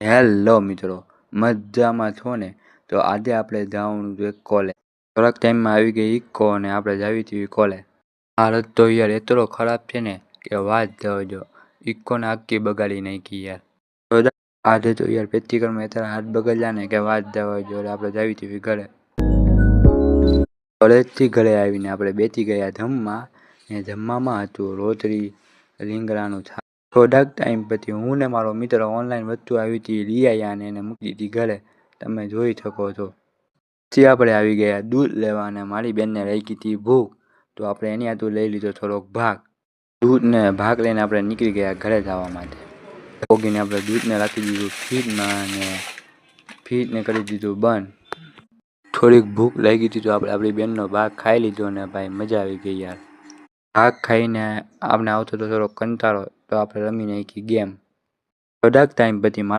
Hello મિત્રો, મજામાં છો ને? તો આજે આપણે જવાનું છે કોલેજ. થોડાક ટાઈમમાં આવી ગઈ ઇકો અને આપણે જાવી હતી કોલેજ. હાલત તો યાર એટલો ખરાબ છે ને કે વાત જવા દો. ઇકોને આખી બગાડી નાખી યાર. આજે તો યાર પ્રેક્ટિકલમાં એટલા હાથ બગડ્યા ને કે વાત જવાજો આપણે જાવી હતી ઘરે. કોલેજથી ઘરે આવીને આપણે બેસી ગયા જમવા. ને જમવામાં હતું રોટલી, રીંગણાનું થોડાક ટાઈમ પછી હું ને મારો મિત્ર ઓનલાઈન વસ્તુ આવી હતી લઈ આવ્યા અને એને મૂકી દીધી ઘરે. તમે જોઈ શકો છો. પછી આપણે આવી ગયા દૂધ લેવા અને મારી બેનને લાગી હતી ભૂખ. તો આપણે એની હાથું લઈ લીધો થોડોક ભાગ. દૂધને ભાગ લઈને આપણે નીકળી ગયા ઘરે જવા માટે. ભોગીને આપણે દૂધને રાખી દીધું ફ્રીજમાં અને ફ્રીજને કરી દીધું બંધ. થોડીક ભૂખ લાગી હતી તો આપણે આપણી બેનનો ભાગ ખાઈ લીધો અને ભાઈ મજા આવી ગઈ યાર. ભાગ ખાઈને આપણે આવતો તો થોડો કંટાળો તો આપણે રમી નાખી ગેમ. થોડાક ટાઈમ પછી